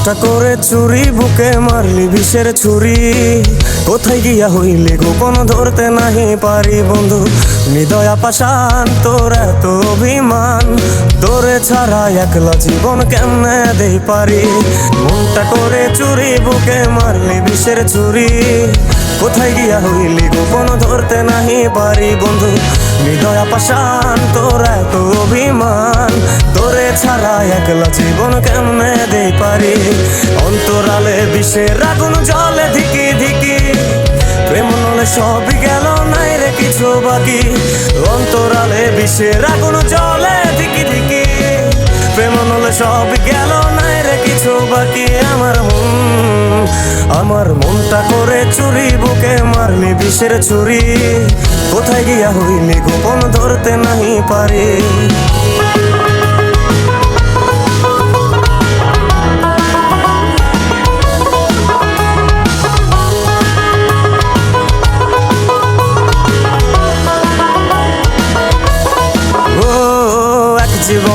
মনটা করে চুরি, বুকে মারলি বিষের ছুরি। কোথায় গিয়া হইলে, গোপন ধরতে নাহি পারি বন্ধু। হৃদয়া পাশান তোর এত অভিমান। তোরে ছাড়া একলা জীবন কেমনে দেই পারি? মনটা করে চুরি, বুকে মারলি বিষের ছুরি। কোথায় গিয়া হইলি গোপন ধরতে নাহি পারি বন্ধু? হৃদয়া পাশান তোর এত অভিমান। তোরে ছাড়া একলা জীবন কেমনে দেই পারি? অন্তরালে বিষের আগুন, জলে ধিকি ধিকি। প্রেম নলে সব গেল, নাই রে কিছু বাকি। অন্তরালে বিষের আগুন, জলে ধিকি ধিকি। প্রেম নলে সব গেল, নাই রে কিছু বাকি আমার মন। আমার মনটা করে চুরি, বুকে মারলি বিষের ছুরি। কোথায় গিয়া হইলি, গোপন ধরতে নাহি পারি।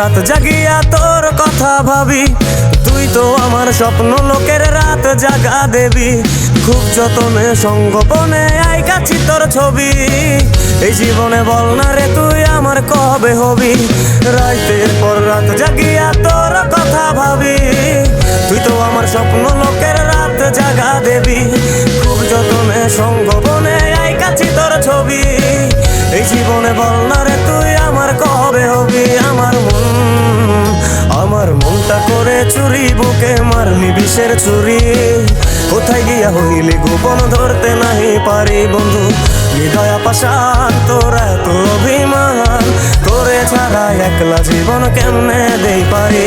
রাত জাগিয়া তোর কথা ভাবি। তুই তো আমার স্বপ্ন লোকের রাত জাগা দেবি। খুব যতনে সঙ্গোপনে আই কাছি তোর ছবি। এই জীবনে বল না রে তুই আমার কবে হবি। রাতের পর রাত জাগিয়া তোর কথা ভাবি। তুই তো আমার স্বপ্ন লোকের রাত জাগা দেবি। খুব যতনে সঙ্গোপনে আই কাছি তোর ছবি। এই জীবনে বল না রে বুকে মারলি বিষের চুরি কোথায় গিয়া হইলি গোপন ধরতে নাহি পারি বন্ধু। হৃদয়া পাশান, তোর এত অভিমান। তোরে ছাড়া একলা জীবন কেমনে দেই পারি?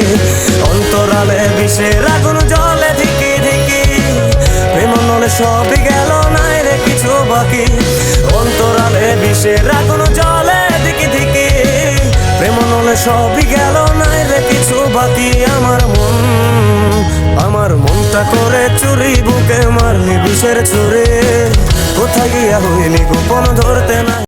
অন্তরালে বিষের আগুন, জলে ধিকি ধিকি প্রেম নলে সবই গেল, নাই রে কিছু বাকি। অন্তরালে বিষের আগুন, জলে দিকে দিকে প্রেম নলে সবই গেল, নাই রে কিছু বাকি। মনটা করে চুরি বুকে মারলি বিষের চুরে কোথায় গিয়া হইলি গোপন ধরতে না